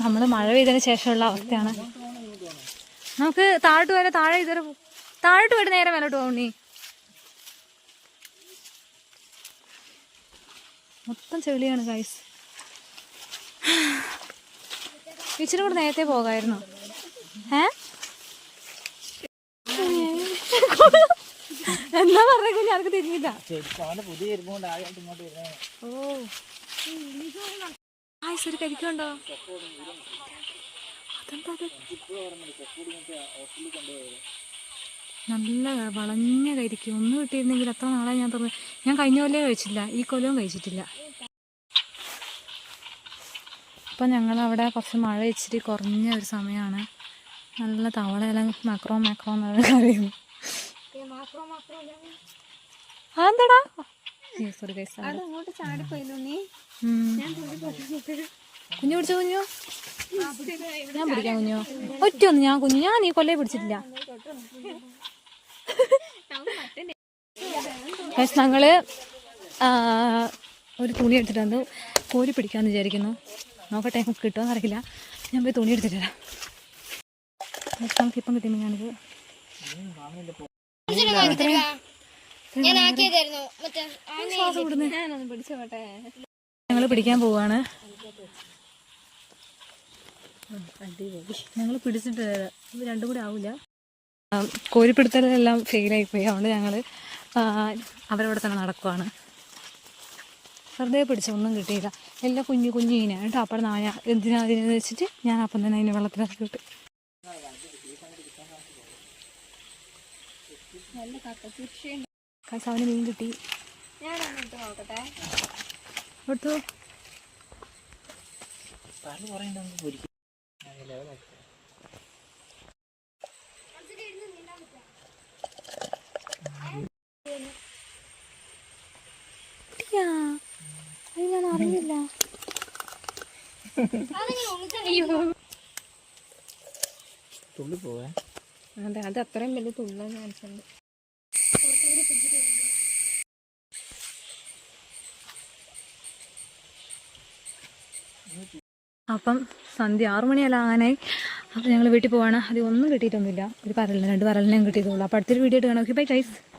നമ്മൾ മഴ പെയ്തതിന് ശേഷമുള്ള അവസ്ഥയാണ്. നമുക്ക് താഴോട്ട് വരെ താഴെ ഇതൊരു താഴോട്ട് വരെ നേരെ മേലോട്ട് പോകണി മൊത്തം ചെളിയാണ് ഗൈസ് ഇച്ചിരി കൂടെ നേരത്തെ പോകായിരുന്നു. ഏ? എന്നാ പറഞ്ഞ കുഞ്ഞ്? ആർക്ക് തിരിഞ്ഞില്ല. ഓ. ആ ഒരു കരിക്കുണ്ടോ അതെന്താ അത്? നല്ല വളഞ്ഞ കരിക്കും. ഒന്ന് കിട്ടിയിരുന്നെങ്കിൽ അത്ര നാളെ ഞാൻ തുറന്നു. ഞാൻ കഴിഞ്ഞ കൊല്ലേ കഴിച്ചില്ല. ഈ കൊല്ലവും കഴിച്ചിട്ടില്ല. ഇപ്പം ഞങ്ങൾ അവിടെ കുറച്ച് മഴ ഇച്ചിരി കുറഞ്ഞ ഒരു സമയമാണ്. നല്ല തവളയെല്ലാം മക്രോ മാക്രോ എന്നൊക്കെ കറിയുന്നു അതെന്താടാ? സോറി ഗൈസ് അങ്ങോട്ട് ചാടിപ്പോയില്ലോ നീ. കുഞ്ഞു പിടിച്ചോ കുഞ്ഞു? ഞാൻ പിടിക്കാം കുഞ്ഞു. ഒറ്റ ഒന്ന് ഞാൻ കുഞ്ഞു ഞാൻ നീ കൊല്ലേ പിടിച്ചിട്ടില്ല. പക്ഷെ ഞങ്ങൾ ഒരു തുണി എടുത്തിട്ട് വന്നു. കോരി പിടിക്കാന്ന് വിചാരിക്കുന്നു. നോക്കട്ടെ നമുക്ക് കിട്ടുമെന്ന് അറിയില്ല. ഞാൻ പോയി തുണി എടുത്തിട്ട് വരാം. ഇപ്പം കിട്ടിയുമ്പോൾ ഞാനിത് ഞങ്ങൾ പിടിക്കാൻ പോവാണ്. ഞങ്ങൾ പിടിച്ചിട്ട് രണ്ടും കൂടി ആവില്ല കോരിപ്പിടുത്തലെല്ലാം ഫെയിലായി പോയി അതുകൊണ്ട് ഞങ്ങൾ അവരവിടെ തന്നെ നടക്കുവാണ്. വെറുതെ പിടിച്ച ഒന്നും കിട്ടിയില്ല. എല്ലാം കുഞ്ഞു കുഞ്ഞു മീനാണ് കേട്ടോ അപ്പം നായ എന്തിനാ അതിനെന്ന് വെച്ചിട്ട് ഞാൻ അപ്പം തന്നെ അതിന് വെള്ളത്തിനകത്ത് വിട്ടു നല്ല മീൻ കിട്ടി. ഞാനൊന്ന് ഇട്ട് നോക്കട്ടെ. അറിയില്ല. തുള്ളി പോവാ. അതെ അത് അത്രയും വലിയ തുള്ളാൻ ചാൻസ് ഉണ്ട് അപ്പം സന്ധ്യ ആറു ആകാനായി. അപ്പം ഞങ്ങൾ വീട്ടിൽ പോവാണ്. അത് ഒന്നും കിട്ടിയിട്ടൊന്നുമില്ല. ഒരു പരലിന് രണ്ട് പരലിനെയും കിട്ടിയതുള്ളൂ അപ്പോൾ അടുത്തൊരു വീഡിയോ ഇട്ട് കാണാം. Okay bye guys